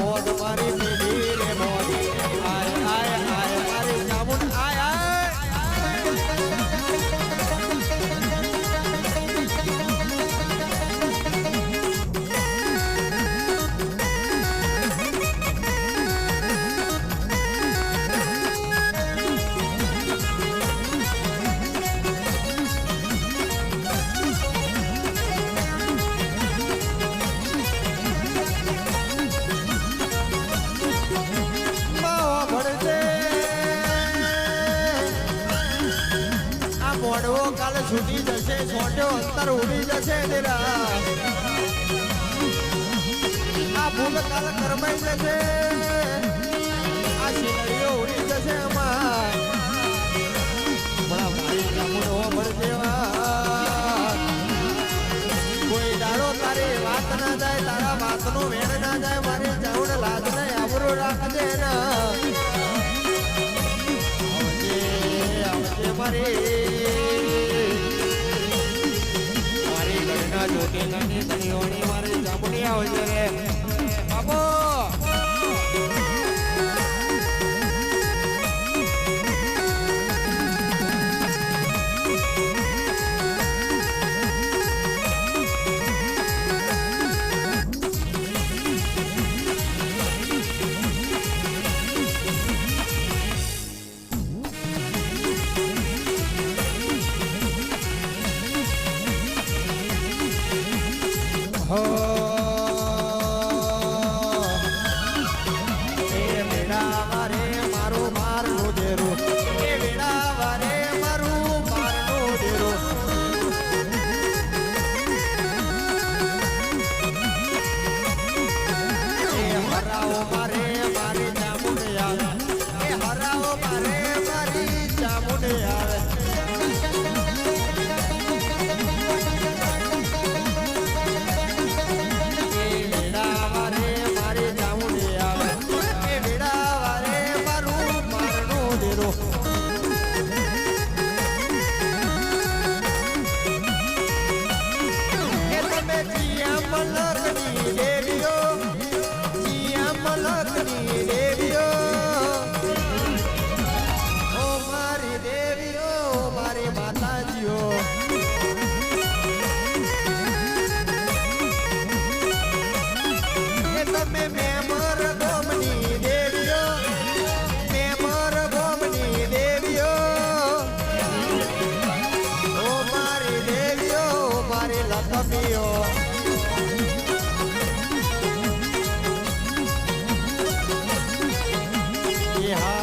મોજ મારી પડવો કાલ છૂટી જશે છોટો અંતર ઉડી જશે તેરા. આ ભૂલ કાલ કરમાઈ જશે આ ઉડી જશે કોઈ દાડો તારી વાત ના જાય, તારા વાતનો વેણ ના જાય, મારી જાઉડ લાજ ને. આબરો રાખ ના કેલાની દરિયોણી મારી જાંબુડિયા હોય છે mío. Yeah.